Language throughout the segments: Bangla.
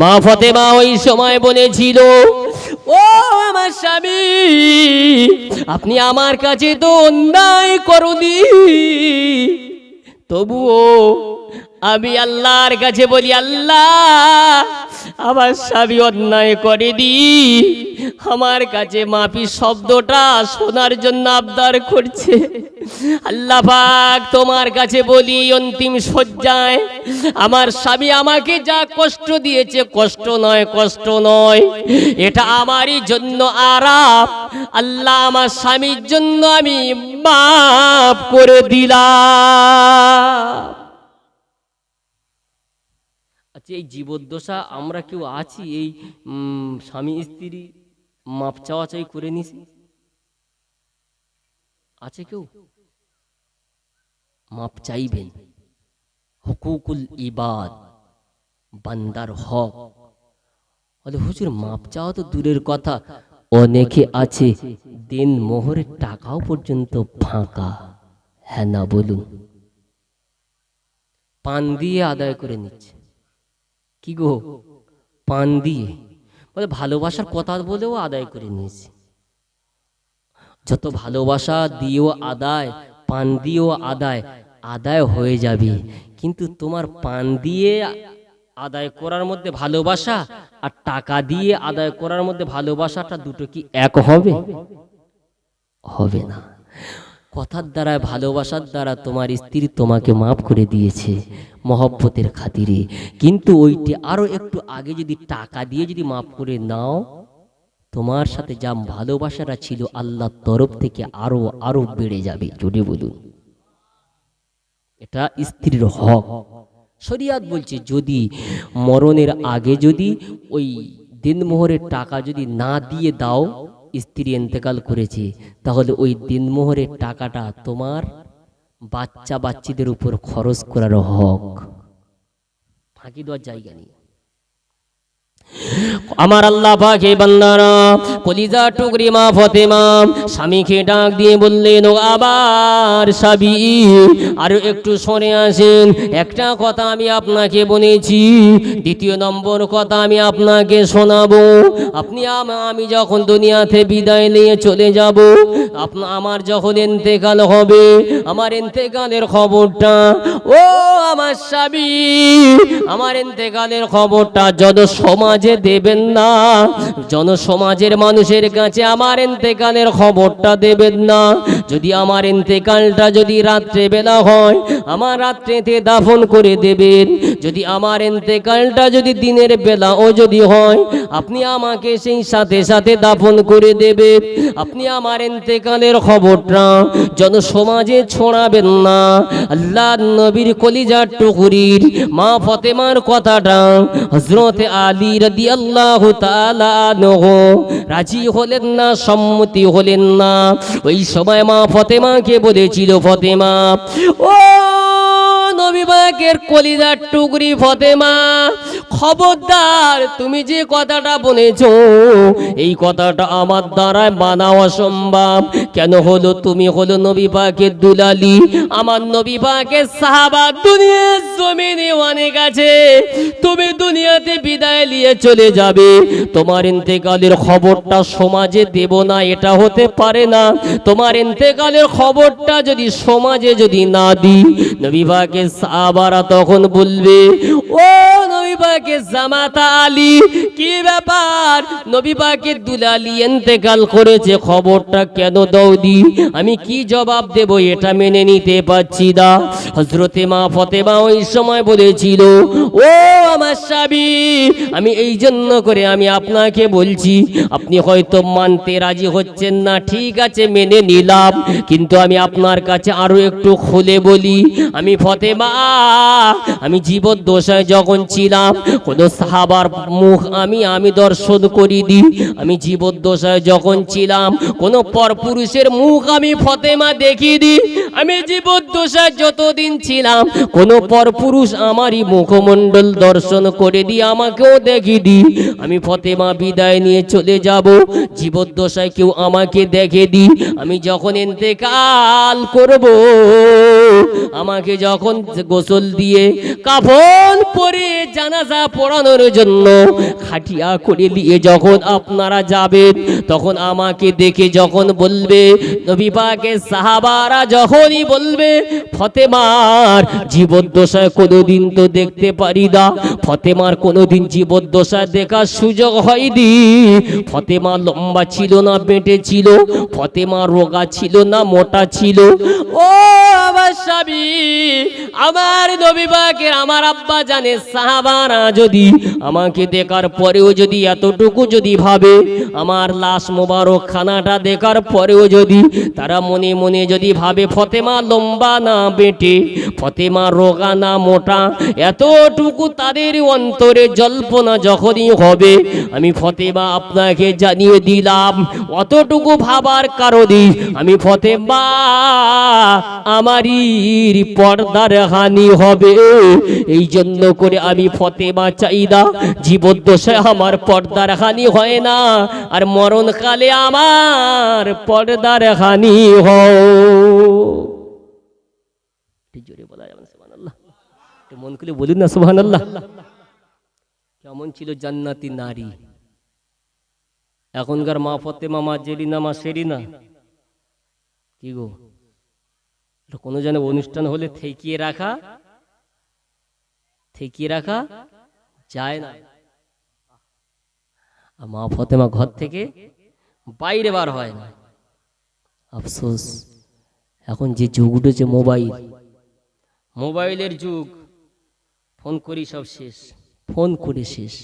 মা ফতেমা ওই সময় বলেছিল, ও আমার স্বামী, আপনি আমার কাছে তো অন্যায় করনি। তবুও আমি আল্লাহর কাছে বলি, আল্লাহ, আমার স্বামী অন্যায় করে দি। আমার কাছে মাপি শব্দটা শোনার জন্য আবদার করছে। আল্লাহ পাক তোমার কাছে বলি, অন্তিম শয্যায় আমার স্বামী আমাকে যা কষ্ট দিয়েছে, কষ্ট নয় কষ্ট নয়। এটা আমারই জন্য আরাম। আল্লাহ আমার স্বামীর জন্য আমি মাফ করে দিলাম। আচ্ছা এই জীবদ্দশা আমরা কেউ আছি, এই স্বামী স্ত্রী মাপ চাওয়া চাই করে নিছি। আছে কেউ? মাপ চাইবেন। হুকুকুল ইবাদ, বান্দার হক। হুজুর, মাপ চাওয়া তো দূরের কথা। অনেকে আছে, দিন মোহরের টাকাও পর্যন্ত ফাঁকা। হ্যাঁ না বলুন। পান দিয়ে আদায় করে নিচ্ছে। কি গো? পান দিয়ে বলে ভালোবাসার কথা বলেও আদায় করে নিয়েছি। যত ভালোবাসা দিয়েও আদায় পান দিয়েও আদায় আদায় হয়ে যাবে। কিন্তু তোমার পান দিয়ে আদায় করার মধ্যে ভালোবাসা আর টাকা দিয়ে আদায় করার মধ্যে ভালোবাসাটা দুটো কি এক হবে? হবে না। কথার দ্বারা, ভালোবাসার দ্বারা তোমার স্ত্রী তোমাকে মাফ করে দিয়েছে মহব্বতের খাতিরে। কিন্তু ওইটি আরও একটু আগে যদি টাকা দিয়ে যদি মাফ করে নাও, তোমার সাথে যা ভালোবাসাটা ছিল আল্লাহর তরফ থেকে আরও আরও বেড়ে যাবে। জোরে বলুন। এটা স্ত্রীর হক। শরিয়াত বলছে, যদি মরণের আগে যদি ওই দিনমোহরের টাকা যদি না দিয়ে দাও স্ত্রী এন্তেকাল করেছে, তাহলে ওই দিনমোহরের টাকাটা তোমার বাচ্চা বাচ্চিদের উপর খরচ করার হক। ফাঁকি দেওয়ার জায়গা নেই। আমার আল্লাহ পাকে বান্দারা কলিজা টুকরি মা ফতেমা, স্বামীকে ডাক দিয়ে বললেন, ও আবার সাবি আরও একটু সরে আসেন। একটা কথা আমি আপনাকে বলেছি, দ্বিতীয় নম্বর কথা আমি আপনাকে শোনাবো। আপনি আম- যখন দুনিয়াতে বিদায় নিয়ে চলে যাব আপনা আমার যখন এন্তেকাল হবে, আমার এন্তেকালের খবরটা, ও আমার স্বামী আমার এন্তেকালের খবরটা যত সমাজে দেবেন না। জনসমাজের মানুষের কাছে আমার এন্তেকালের খবরটা দেবেন না। যদি আমার এন্তেকালটা যদি রাত্রে বেলা হয়, আমার রাত্রেতে দাফন করে দেবেন। যদি আমার এন্তেকালটা যদি দিনের বেলা ও যদি হয়, আপনি আমাকে সেই সাথে সাথে দাফন করে দেবেন। আপনি আমার এন্তেকালের খবরটা জনসমাজে ছড়াবেন না। আল্লাহ নবীর কলিজার টুকুরির মা ফতেমার কথাটা হজরতে আলী রাদি আল্লাহ রাজি হলেন না, সম্মতি হলেন না। ওই সময় মা ফতেমাকে বলেছিল, ফতেমা, ও নবী পাকের কলিজার টুকরি ফতেমা। খবরদার, তুমি যে কথাটা বলেছ, এই কথাটা আমার দ্বারায় মানা অসম্ভব। কেন হলো? তুমি হলো নবী পাকের দুলালি। আমার নবী পাকের সাহাবা দুনিয়ার জমিনে অনেক আছে। তুমি দুনিয়াতে বিদায় নিয়ে চলে যাবে। তোমার ইন্তেকালের খবরটা সমাজে দেব না, এটা হতে পারে না। তোমার ইন্তেকালের খবরটা যদি সমাজে যদি না দিই, নবী পাকের সাহাবারা তখন বলবে ও নবী জামাতা আলী কি ব্যাপার? নবী দুলালি ইন্তেকাল করেছে, খবরটা কেন দৌদি আমি কি জবাব দেব এটা মেনে নিতে পারছি না। হজরতে মা ফতেমা ওই সময় বলেছিল, ও আমার স্বামী, আমি এই জন্য করে আমি আপনাকে বলছি, আপনি হয়তো মানতে রাজি হচ্ছেন না, ঠিক আছে, মেনে নিলাম, কিন্তু আমি আপনার কাছে আরও একটু খুলে বলি, আমি ফতেমা, আমি জীবদ্দশায় যখন ছিলাম কোনো সাহাবার মুখ আমি আমি দর্শন করি দিই আমি জীবদ্দশায় যখন ছিলাম, কোনো পরপুরুষের মুখ আমি ফতেমা দেখিয়ে দিই আমি জীবদ্দশায় যতদিন ছিলাম, কোনো পরপুরুষ আমারই মুখমণ্ডল দর্শন করে দিয়ে আমাকে তোমাকেও দেখি দি আমি ফতেমা বিদায় নিয়ে চলে যাব। জীবদ্দশায় কেউ আমাকে দেখে দি আমি যখন ইন্তেকাল করব, আমাকে যখন গোসল দিয়ে কাফন পরে জানাজা পড়ানোর জন্য খাটিয়া করে দিয়ে যখন আপনারা যাবেন, তখন আমাকে দেখে যখন বলবে, নবী পাকের সাহাবারা যখনই বলবে, ফতেমার জীবদ্দশায় কোনোদিন তো দেখতে পারি না, ফতেমার কোনোদিন জীবদ্দশায় দেখার সুযোগ হয়নি। ফতেমা লম্বা ছিল না, বেঁটে ছিল, ফতেমা রোগা ছিল না, মোটা ছিল। ও আমার স্বামী, আমার নবী পাকের, আমার আব্বা জানে সাহাবারা যদি আমাকে দেখার পরেও যদি এতটুকু যদি ভাবে, আমার লাশ মোবারক খানাটা দেখার পরেও যদি তারা মনে মনে যদি ভাবে, ফতেমা লম্বা না বেটে, ফতেমা রোগা না মোটা, এতটুকু তাদের অন্তরে জল্পনা যখনই হবে, আমি ফতেমা আপনাকে জানিয়ে দিলাম, অতটুকু ভাবার কারণে আমি ফতেমা আমারই পর্দার হানি হবে। এই জন্য করে আমি ফতেমা চাই না জীবদ্দশায় আমার পর্দার হানি হয় না, আর মরণকালে আমার পর্দার হানি জোরে বলা যাবে একটু মন খুলে বলুন না, সুবহানাল্লাহ। কেমন ছিল জান্নাতি নারী? এখনকার মা ফতেমা, মা জেরিনা মা সেরিনা। কি গো? কোনো যেন অনুষ্ঠান হলে থেকিয়ে রাখা থেকিয়ে রাখা যায় না। মা ফতেমা ঘর থেকে বাইরে বার হয় না। আফসোস, এখন যে যুগ উঠেছে মোবাইল। মোবাইলের যুগ। ফোন করি সব শেষ। ফোন করে শেষ।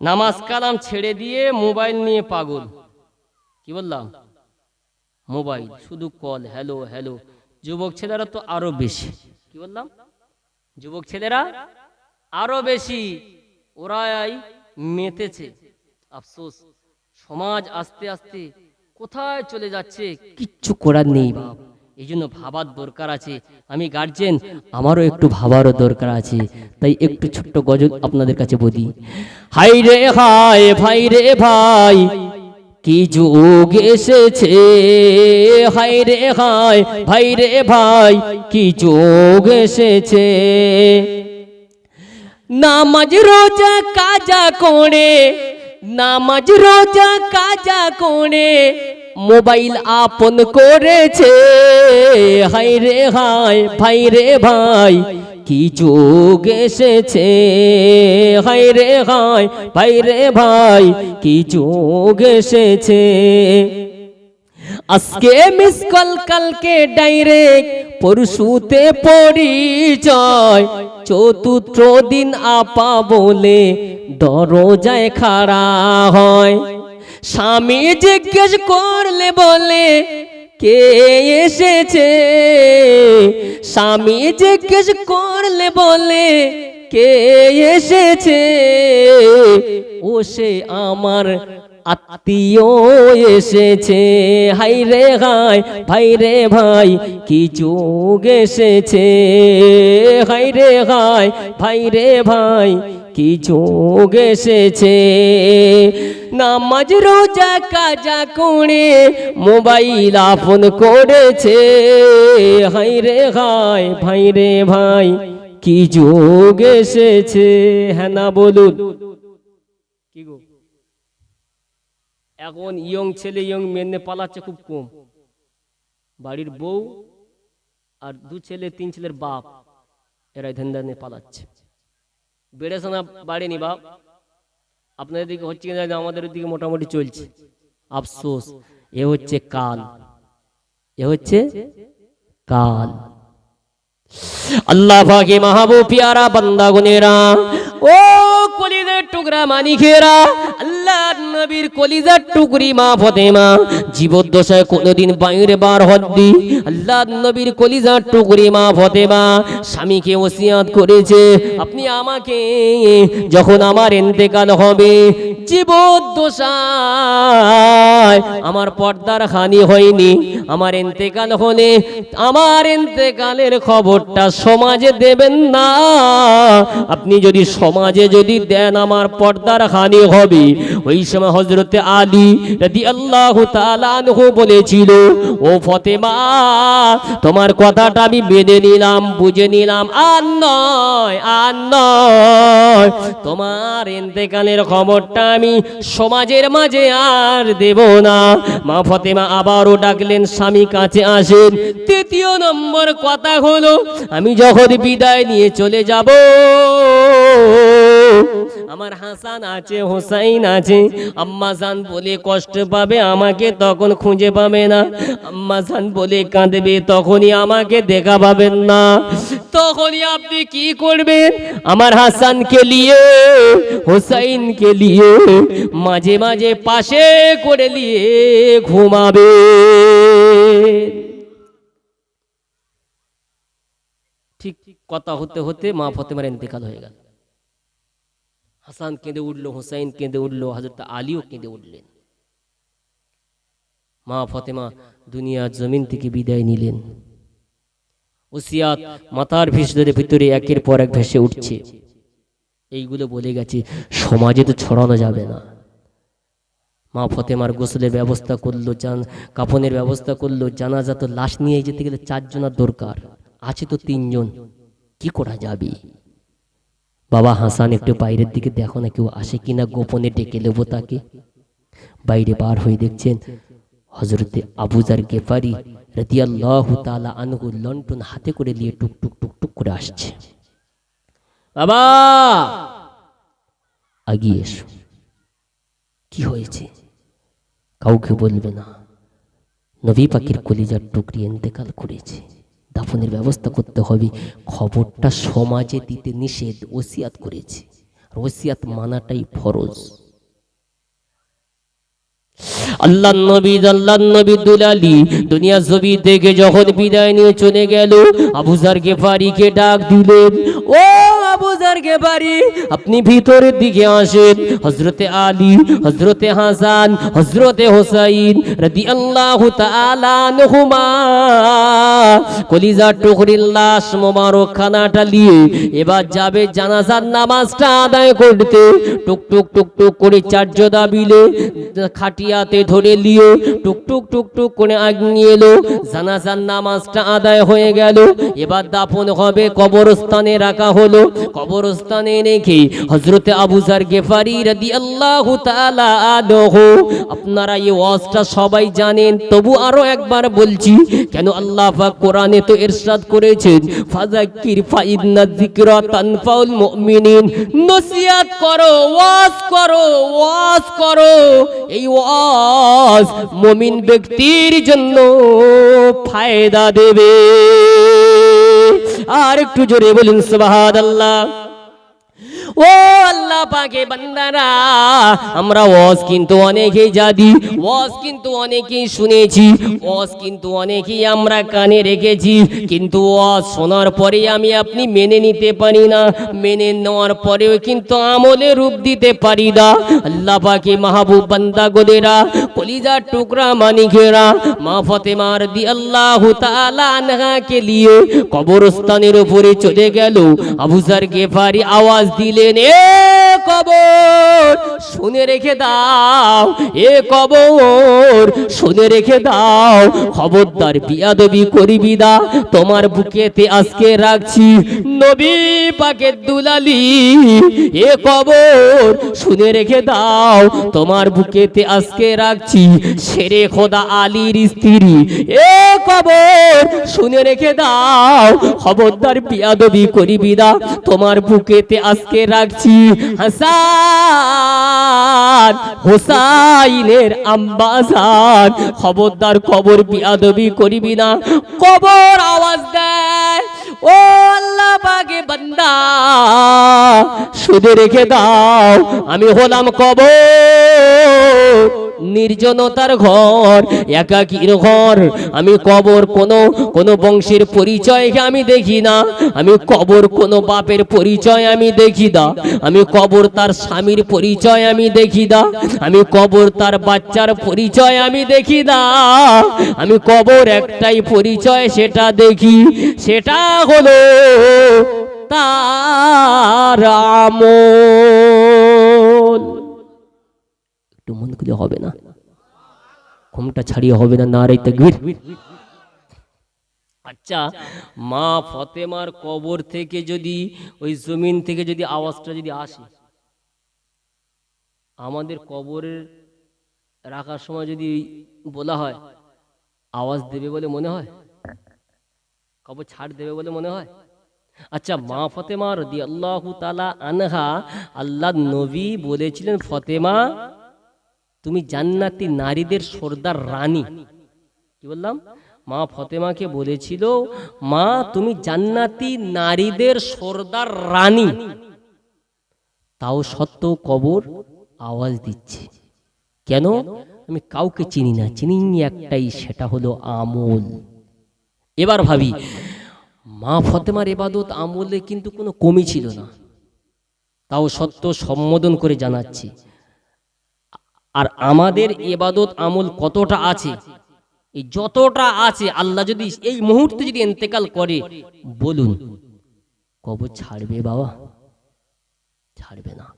নামাজ কালাম ছেড়ে দিয়ে মোবাইল নিয়ে পাগল। কি বললাম? মোবাইল, শুধু কল, হ্যালো হ্যালো। যুবক ছেলেরা তো আরও বেশি। কি বললাম? যুবক ছেলেরা, আরও বেশি ওরাই মেতেছে। আফসোস, সমাজ আস্তে আস্তে কোথায় চলে যাচ্ছে কিচ্ছু করার নেই বাপ। এই জন্য ভাবার দরকার আছে। আমি গার্জেন আমারও একটু ভাবারও দরকার আছে। তাই একটু ছোট্ট গজল আপনাদের কাছে বলি। হাই রে হাই ভাই রে ভাই কি যুগ এসেছে? হাই রে হাই ভাই রে ভাই, কি যুগ এসেছে? নামাজ রোজা কাজা করে, নামাজ রোজা কাজা করে, মোবাইল আপন করেছে। হাই রে হাই ভাই রে ভাই কি যুগ এসেছে? হাই রে হাই ভাই রে ভাই, কি যোগ এসেছে? আজকে মিস কল কালকে ডাইরেক্ট পরশুতে পরিচয়। চতুর্থ দিন আপা বলে দরজায় খাড়া হয়। স্বামী জিজ্ঞেস করলে বলে কে এসেছে? স্বামী জিজ্ঞেস করলে বলে, কে এসেছে? ও সে আমার আত্মীয় এসেছে। হাই রে হাই, ভাই রে ভাই, কি যুগ এসেছে? হাই রে হাই, ভাই রে ভাই কি যুগ এসেছে? নামাজ রোজা কাজা করে মোবাইল আপন করেছে। হাই রে হাই ভাই রে ভাই, কি যুগ এসেছে? হ্যাঁ না বলুন। কি গো? এখন ইয়ং ছেলে, ইয়ং মেনে পালাচ্ছে খুব কম। বাড়ির বউ আর দু ছেলে, তিন ছেলের বাপ এরাই ধান্দা নিয়ে পালাচ্ছে। বেড়েছে না বাড়েনি বাপ। আপনাদের দিকে হচ্ছে কিনা আমাদের দিকে মোটামুটি চলছে। আফসোস। এ হচ্ছে কাল। এ হচ্ছে কাল। আল্লাহ পাকে মাহাবু পিয়ারা বান্দা গুনেরা ও কলিদের টুকরা মানিকেরা। নবীর কলিজার টুকরি মা ফতেমা, জীবদ্দশায় কোনোদিন বাইরে বার হদ্দি আল্লাহ নবীর কলিজার টুকরি মা ফতেমা, স্বামীকে ওসিয়াত করেছে, আপনি আমাকে যখন আমার এন্তেকাল হবে, জীবদ্দশায় আমার পর্দার হানি হয়নি, আমার এন্তেকাল হলে আমার এন্তেকালের খবরটা সমাজে দেবেন না। আপনি যদি সমাজে যদি দেন, আমার পর্দার হানি হবে। ওই সময় হজরতে আলী রাদি আল্লাহ তালানহু বলেছিল, ও ফতেমা, তোমার কথাটা আমি মেনে নিলাম, বুঝে নিলাম। আর নয় আর নয়, তোমার এন্তেকালের খবরটা আমি সমাজের মাঝে আর দেব না। মা ফতেমা আবারও ডাকলেন, স্বামী কাছে আসেন। তৃতীয় নম্বর কথা হলো, আমি যখন বিদায় নিয়ে চলে যাব আমার হাসান আছে, হোসাইন আছে। আম্মা জান বলে কষ্ট পাবে, আমাকে তখন খুঁজে পাবে না। আম্মা জান বলে কাঁদবে, তখনই আমাকে দেখা পাবেন না। তখনই আপনি কি করবেন? আমার হাসানকে নিয়ে, হোসাইনকে নিয়ে মাঝে মাঝে পাশে করে নিয়ে ঘুমাবে। ঠিক কথা হতে হতে মা ফতেমার ইন্তেকাল হয়ে গেল। হাসান কেঁদে উঠল, হুসাইন কেঁদে উঠল হজরত আলীও কেঁদে উঠলেন। মা ফতেমা দুনিয়ার জমিন থেকে বিদায় নিলেন। ওসিয়াত মাথার ভিতরে ভিতরে একের পর এক ভেসে উঠছে। এইগুলো বলে গেছে, সমাজে তো ছড়ানো যাবে না। মা ফতেমার গোসলের ব্যবস্থা করল, জান, কাফনের ব্যবস্থা করল, জানাজা তো লাশ নিয়ে যেতে গেলে চারজনের দরকার। আছে তো তিনজন, কি করা যাবে? বাবা হাসান একটু বাইরের দিকে দেখো না কেউ আসে কিনা, গোপনে ডেকে নেব তাকে। বাইরে বার হয়ে দেখছেন হজরতে আবুজার গেফারি রদিয়াল্লাহু তাআলা আনহু লন্ঠন হাতে করে নিয়ে টুক টুক টুক টুক করে আসছে। বাবা! আগিয়ে এসো। কি হয়েছে? কাউকে বলবে না। নবী পাখির কলিজার টুকরি এন্তেকাল করেছে। দাফনের ব্যবস্থা করতে হবে। খবরটা সমাজে দিতে নিষেধ, ওসিয়াত করেছে। ওসিয়াত মানাটাই ফরজ। আল্লাহ নবী আল্লাহ নবী দুলালি দুনিয়া ছবি থেকে যখন বিদায় নিয়ে চলে গেল আবুজার গেফারিকে ডাক দিলেন, ও আবুজার গেফারি, আপনি ভিতরের দিকে আসেন। হজরতে আলী হজরতে হাসান হজরতে হোসাইন রাদি আল্লাহ তালানহুমা কলিজা টুকরির মোবারক খানাটা নিয়ে এবার যাবে জানাজার নামাজটা আদায় করতে। টুক টুক টুক টুক করে চার্য দাবিলে খাটিয়াতে ধরে লিয়ে টুক টুক টুক টুক করে এলো। জানাজার নামাজটা আদায় হয়ে গেল। এবার দাফন হবে, কবরস্থানে রাখা হলো। কবরস্থানে রেখে হজরতে আবুজার গেফারি আল্লাহ আপনারা এই ওয়াজটা সবাই জানেন, তবু আরও একবার বলছি কেন আল্লাহ কোরআনে তো ইরশাদ করেছেন? ফাযাক্কির ফাইন্না যিকরা তানফাউল মুমিনিন। নসিহত করো, ওয়াজ করো ওয়াজ করো। এই ওয়াজ মুমিন ব্যক্তির জন্য ফায়দা দেবে। আর একটু জোরে বলুন, সুবহানাল্লাহ। ও আল্লাহ পাকে বান্দারা, আমরা ওয়াজ কিন্তু অনেকেই জাদি ওয়াজ কিন্তু অনেকেই শুনেছি, ওয়াজ কিন্তু অনেকেই আমরা কানে রেখেছি, কিন্তু ওয়াজ শোনার পরে আমি আপনি মেনে নিতে পারি না, মেনে নেওয়ার পরেও কিন্তু আমলে রূপ দিতে পারি না। আল্লাহ পাকে মাহবুব বান্দা গোদেরা, কলিজার টুকরা মানিকেরা, মা ফতেমার দি আল্লাহ আনহাকে নিয়ে কবরস্থানের উপরে চলে গেল আবুজার গেফারি আওয়াজ দিলেন, এ কবর, শুনে রেখে দাও, এ কবর, শুনে রেখে দাও, খবরদার বিয়াদবি করিবি দা তোমার বুকেতে আজকে রাখছি নবী পাকের দুলালি, এ কবর, শুনে রেখে দাও, তোমার বুকেতে আজকে রাখছি সেরে খোদা আলীর স্ত্রী, এ কবর, শুনে রেখে দাও, খবরদার বিয়াদবি করিবি দা তোমার বুকেতে আজকে রাখছি হাসান। হোসাইলের আম্বাসান খবরদার কবর বিয়াদবি করিবি না। কবর আওয়াজ দেয়, ও আল্লাহ বাগে বান্দা শুধু রেখে দাও, আমি হলাম কবর। নির্জনতার ঘর, একাকির ঘর। আমি কবর, কোনো কোনো বংশের পরিচয়কে আমি দেখি না। আমি কবর, কোনো বাপের পরিচয় আমি দেখি না। আমি কবর, তার স্বামীর পরিচয় আমি দেখি না। আমি কবর, তার বাচ্চার পরিচয় আমি দেখি না। আমি কবর, একটাই পরিচয়, সেটা দেখি। সেটা হলো তার আমল। একটু মন খুলে হবে না। ঘুমটা ছাড়িয়ে হবে না নারে তাকবীর। আচ্ছা মা ফতেমার কবর থেকে যদি, ওই জমিন থেকে যদি আওয়াজটা যদি আসে, আমাদের কবরের রাখার সময় যদি বলা হয়, আওয়াজ দেবে বলে মনে হয়? কবর ছাড় দেবে বলে মনে হয়? আচ্ছা মা ফতেমা রদি আল্লাহ তালা আনহা আল্লাহ নবী বলেছিলেন, ফতেমা তুমি জান্নাতি নারীদের সর্দার রানী। কি বললাম? মা ফতেমাকে বলেছিল, মা, তুমি জান্নাতি নারীদের সর্দার রানী। তাও সত্ত্বেও কবর আওয়াজ দিচ্ছে। কেন? আমি কাউকে চিনি না চিনি একটাই, সেটা হলো আমল। এবার ভাবি, মা ফতেমার এবাদত আমলে কিন্তু কোনো কমি ছিল না। তাও সত্য সম্বোধন করে জানাচ্ছি আর আমাদের এবাদত আমল কতটা আছে? এই যতটা আছে, আল্লাহ যদি এই মুহূর্তে যদি এন্তেকাল করে, বলুন, কবর ছাড়বে বাবা? ছাড়বে না।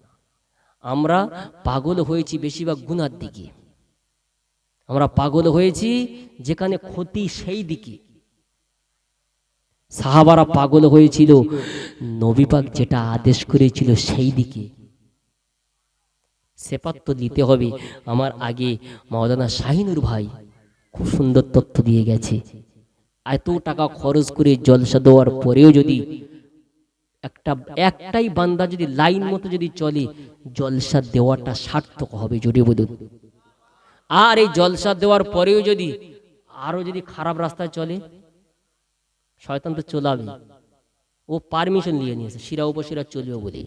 আমরা পাগল হয়েছি বেশিরভাগ গুনার দিকে। আমরা পাগল হয়েছি যেখানে ক্ষতি সেই দিকে। সাহাবারা পাগল হয়েছিল, নবীপাক যেটা আদেশ করেছিল সেই দিকে। সেপাত তো দিতে হবে। আমার আগে মাওলানা শাহিনুর ভাই খুব সুন্দর তথ্য দিয়ে গেছে। এত টাকা খরচ করে জলসা দেওয়ার পরেও যদি একটা, একটাই বান্দা যদি লাইন মতো যদি চলে, জলসা দেওয়াটা সার্থক হবে জুড়ে বলুন। আর এই জলসা দেওয়ার পরেও যদি আরও যদি খারাপ রাস্তায় চলে, শয়তান তো চলাবে ও পারমিশন নিয়ে নিয়েছে, শিরা উপশিরা চলবে বলে।